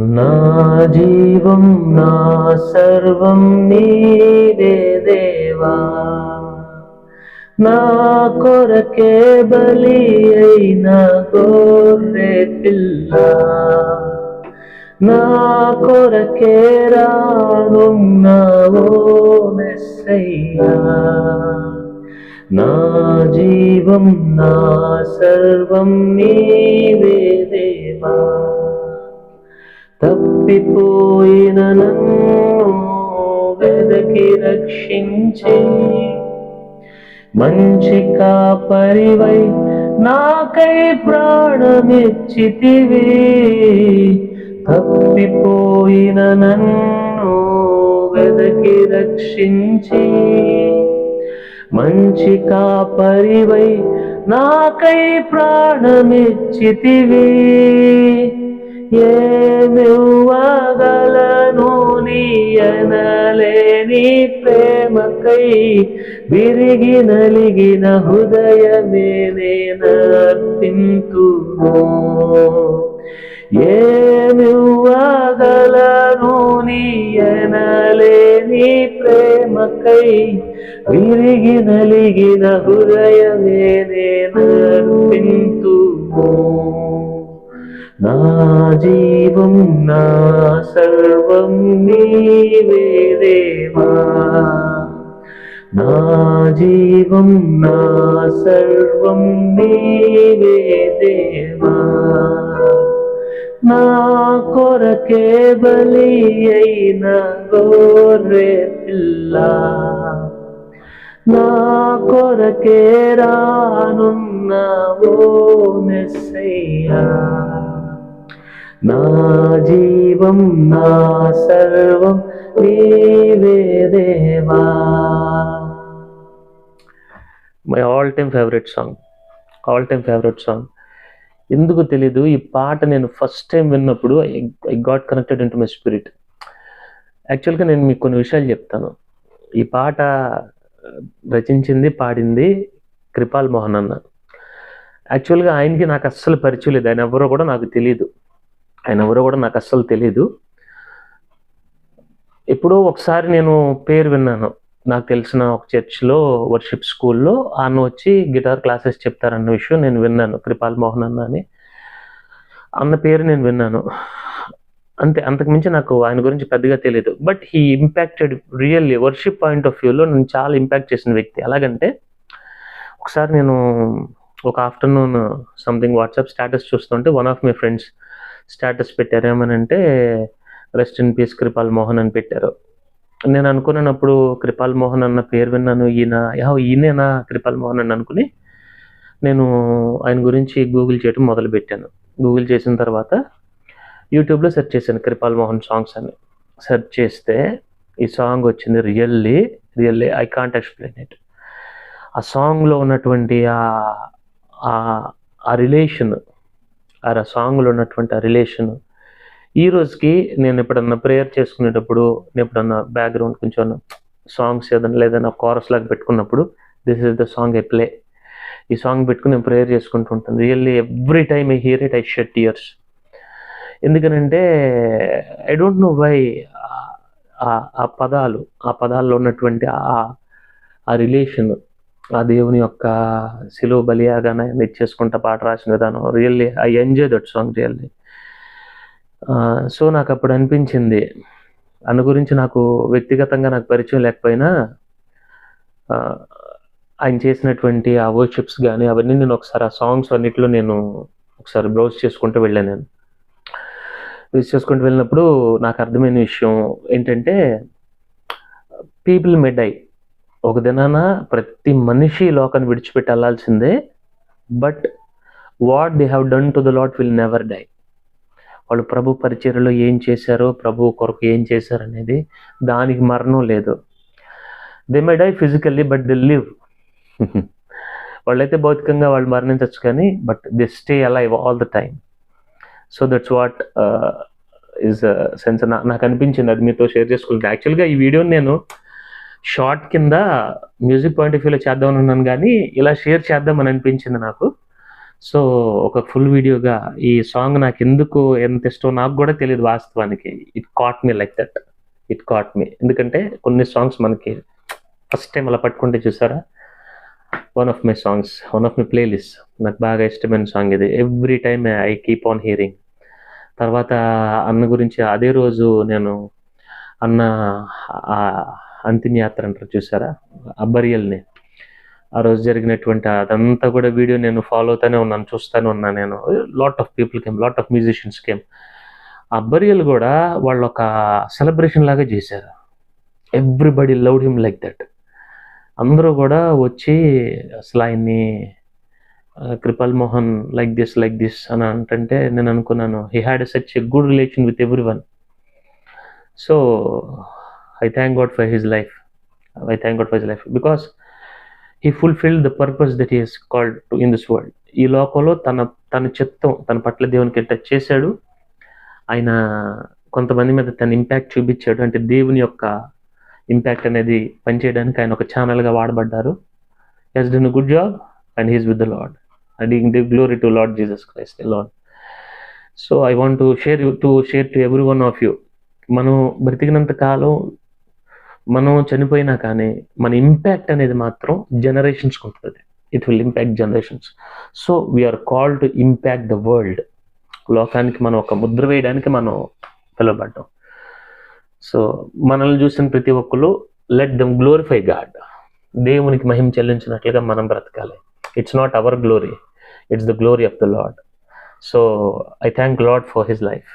నా జీవం నా సర్వం నీవే దేవా. నా కొరకే బలి అయిన గోర్రె పిల్ల. నా కొరకే రానున్నావో మెస్సయ్యా నా జీవం నా సర్వం నీవే దేవా. తప్పిపోయిన నన్ను వెదకి రక్షించి మంచి కాపరివై నాకై ప్రాణమిచ్చితివి. తప్పిపోయిన నన్ను వెదకి రక్షించి మంచి కాపరివై నాకై ప్రాణమిచ్చితివి. ఏమివ్వగలను నీ అనలేని ప్రేమకై? విరిగి నలిగిన హృదయమే నేనర్పింతును ఏమివ్వగలను నీ అనలేని ప్రేమకై? విరిగి నలిగిన హృదయమే నేనర్పింతును నా జీవం నా సర్వం నీవే దేవా. నా జీవం నా సర్వం నీవే దేవా. నా కొరకే బలి అయిన గోర్రె పిల్ల. నా కొరకే రానున్నావో మెస్సయ్యా. నా జీవం నా సర్వం నీవే దేవా. My all time favourite song all time favourite song ఎందుకు తెలీదు ఈ పాట నేను ఫస్ట్ టైం విన్నప్పుడు I got connected in to my spirit యాక్చువల్గా నేను మీకు కొన్ని విషయాలు చెప్తాను. ఈ పాట రచించింది పాడింది కృపాల్ మోహన్ అన్న. యాక్చువల్గా ఆయనకి నాకు అస్సలు పరిచయం లేదు. ఆయన ఎవరో కూడా నాకు తెలియదు ఆయన ఎవరో కూడా నాకు అస్సలు తెలియదు ఎప్పుడో ఒకసారి నేను పేరు విన్నాను. నాకు తెలిసిన ఒక చర్చ్లో వర్షిప్ స్కూల్లో ఆయన వచ్చి గిటార్ క్లాసెస్ చెప్తారన్న విషయం నేను విన్నాను. కృపాల్ మోహన్ అన్న అని. అన్న పేరు నేను విన్నాను. అంతే అంతకుమించి నాకు ఆయన గురించి పెద్దగా తెలియదు but he impacted really worship point of వ్యూలో నేను చాలా ఇంపాక్ట్ చేసిన వ్యక్తి. ఎలాగంటే ఒకసారి నేను ఒక ఆఫ్టర్నూన్ సంథింగ్ వాట్సాప్ స్టేటస్ చూస్తుంటే one of my friends status పెట్టారు ఏమనంటే rest in peace Kripal Mohan అని పెట్టారు. నేను అనుకున్నప్పుడు కృపాల్ మోహన్ అన్న పేరు విన్నాను. ఈయన యా ఈయనేనా కృపాల్ మోహన్ అని అనుకుని నేను ఆయన గురించి గూగుల్ చేయడం మొదలు పెట్టాను గూగుల్ చేసిన తర్వాత యూట్యూబ్లో సెర్చ్ చేశాను కృపాల్ మోహన్ సాంగ్స్ అని. సెర్చ్ చేస్తే ఈ సాంగ్ వచ్చింది really really I can't explain it. ఆ సాంగ్లో ఉన్నటువంటి ఆ- ఆ రిలేషన్ ఆ సాంగ్లో ఉన్నటువంటి ఆ రిలేషన్. ఈ రోజుకి నేను ఎప్పుడన్నా ప్రేయర్ చేసుకునేటప్పుడు నేను ఎప్పుడన్నా బ్యాక్గ్రౌండ్ కొంచెం సాంగ్స్ ఏదైనా లేదన్నా కోరస్ లాగా పెట్టుకున్నప్పుడు this is the song I play ఈ సాంగ్ పెట్టుకుని నేను ప్రేయర్ చేసుకుంటూ ఉంటాను. Really every time I hear it I shed tears ఎందుకనంటే ఐ డోంట్ నో వై ఆ పదాలు ఆ పదాల్లో ఉన్నటువంటి ఆ ఆ రిలేషన్ ఆ దేవుని యొక్క సిలువ బలియాగానే చేసుకుంటా పాట రాసిన విధానం. Really I enjoy that song really so నాకు అప్పుడు అనిపించింది. అన్న గురించి నాకు వ్యక్తిగతంగా నాకు పరిచయం లేకపోయినా ఆయన చేసినటువంటి ఆ వర్క్షిప్స్ కానీ అవన్నీ నేను ఒకసారి ఆ సాంగ్స్ అన్నిటిలో నేను ఒకసారి బ్రౌజ్ చేసుకుంటూ వెళ్ళాను నేను. బ్రౌజ్ చేసుకుంటూ వెళ్ళినప్పుడు నాకు అర్థమైన విషయం ఏంటంటే పీపుల్ మెడై ఒక దినాన ప్రతి మనిషి లోకాన్ని విడిచిపెట్టి వెళ్ళాల్సిందే. But what they have done to the Lord will never die. వాళ్ళు ప్రభు పరిచర్లో ఏం చేశారో ప్రభు కొరకు ఏం చేశారు అనేది దానికి మరణం లేదు. They may die physically but they live వాళ్ళైతే భౌతికంగా వాళ్ళు మరణించవచ్చు కానీ but they stay alive all the time so that's what is sense నాకు అనిపించింది అది మీతో షేర్ చేసుకుంటే. యాక్చువల్గా ఈ వీడియోని నేను షార్ట్ కింద మ్యూజిక్ పాయింట్ ఆఫ్ వ్యూలో చేద్దామని ఉన్నాను కానీ ఇలా షేర్ చేద్దామని అనిపించింది నాకు. సో ఒక ఫుల్ వీడియోగా ఈ సాంగ్ నాకు ఎందుకు ఎంత ఇష్టం నాకు కూడా తెలియదు వాస్తవానికి. It caught me like that it caught me ఎందుకంటే కొన్ని సాంగ్స్ మనకి ఫస్ట్ టైం అలా పట్టుకుంటే చూసారా? One of my songs one of my playlist నాకు బాగా ఇష్టమైన సాంగ్ ఇది. Every time I keep on hearing తర్వాత అన్న గురించి అదే రోజు నేను అన్న అంతిమయాత్ర అంటారు చూసారా? అబ్బరియల్ని. ఆ రోజు జరిగినటువంటి అదంతా కూడా వీడియో నేను ఫాలో అవుతానే ఉన్నాను చూస్తానే ఉన్నాను నేను. Lot of people came lot of musicians came అబ్బరియల్ కూడా వాళ్ళు ఒక సెలబ్రేషన్ లాగా చేశారు. Everybody loved him like that అందరూ కూడా వచ్చి అసలు ఆయన్ని Kripal Mohan like this like this అని అంటే నేను అనుకున్నాను. He had such a good relation with every one so I thank God for his life I thank God for his life because he fulfilled the purpose that is called to in this world ఈ లోకంలో తన తన చిత్తం తన పట్ల దేవునికి touch చేశాడు ఆయన కొంతమంది మీద తన ఇంపాక్ట్ చూపించాడు. అంటే దేవుని యొక్క ఇంపాక్ట్ అనేది పనిచేయడానికి ఆయన ఒక ఛానల్గా వాడబడ్డారు. He's done good job and he's with the Lord and the glory to Lord Jesus Christ Lord so I want to share to share to every one of you మనం బ్రతికినంత కాలం మనం చనిపోయినా కానీ మన ఇంపాక్ట్ అనేది మాత్రం జనరేషన్స్కి ఉంటుంది. It will impact generations so we are called to impact the world లోకానికి మనం ఒక ముద్ర వేయడానికి మనం పిలువబడ్డాం. సో మనల్ని చూసిన ప్రతి ఒక్కరు లెట్ దెమ్ గ్లోరిఫై గాడ్ దేవునికి మహిమ చెల్లించినట్లుగా మనం బ్రతకాలి. It's not our glory it's the glory of the Lord so I thank Lord for his life